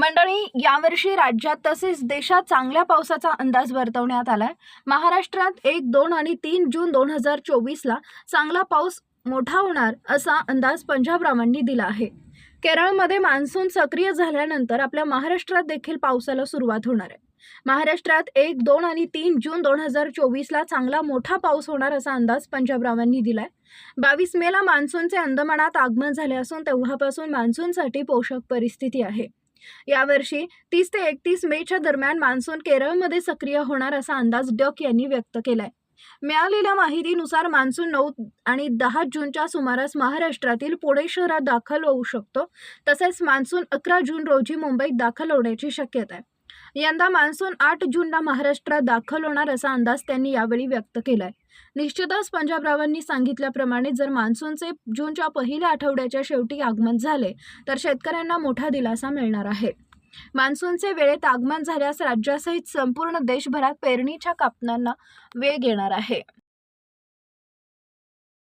मंडळी यावर्षी राज्यात तसेच देशात चांगल्या पावसाचा अंदाज वर्तवण्यात आलाय. महाराष्ट्रात एक दोन आणि तीन जून दोन हजार चोवीसला चांगला पाऊस मोठा होणार असा अंदाज पंजाबरावांनी दिला आहे. केरळमध्ये मान्सून सक्रिय झाल्यानंतर आपल्या महाराष्ट्रात देखील पावसाला सुरुवात होणार आहे. महाराष्ट्रात एक दोन आणि तीन जून दोन हजार चोवीसला चांगला मोठा पाऊस होणार असा अंदाज पंजाबरावांनी दिलाय. बावीस मेला मान्सूनचे अंदमानात आगमन झाले असून तेव्हापासून मान्सूनसाठी पोषक परिस्थिती आहे. यावर्षी तीस ते एकतीस मेच्या दरम्यान मान्सून केरळमध्ये सक्रिय होणार असा अंदाज डक यांनी व्यक्त केलाय. मिळालेल्या माहितीनुसार मान्सून नऊ आणि दहा जूनच्या सुमारास महाराष्ट्रातील पुणे शहरात दाखल होऊ शकतो तसेच मान्सून अकरा जून रोजी मुंबईत दाखल होण्याची शक्यता आहे. यंदा मान्सून आठ जूनला महाराष्ट्रात दाखल होणार असा अंदाज त्यांनी यावेळी व्यक्त केलाय. निश्चितच पंजाबरावांनी सांगितल्याप्रमाणे जर मान्सूनचे जूनच्या पहिल्या आठवड्याच्या शेवटी आगमन झाले तर शेतकऱ्यांना मोठा दिलासा मिळणार आहे. मान्सूनचे वेळेत आगमन झाल्यास राज्यासहित संपूर्ण देशभरात पेरणीच्या कापणांना वेग येणार आहे.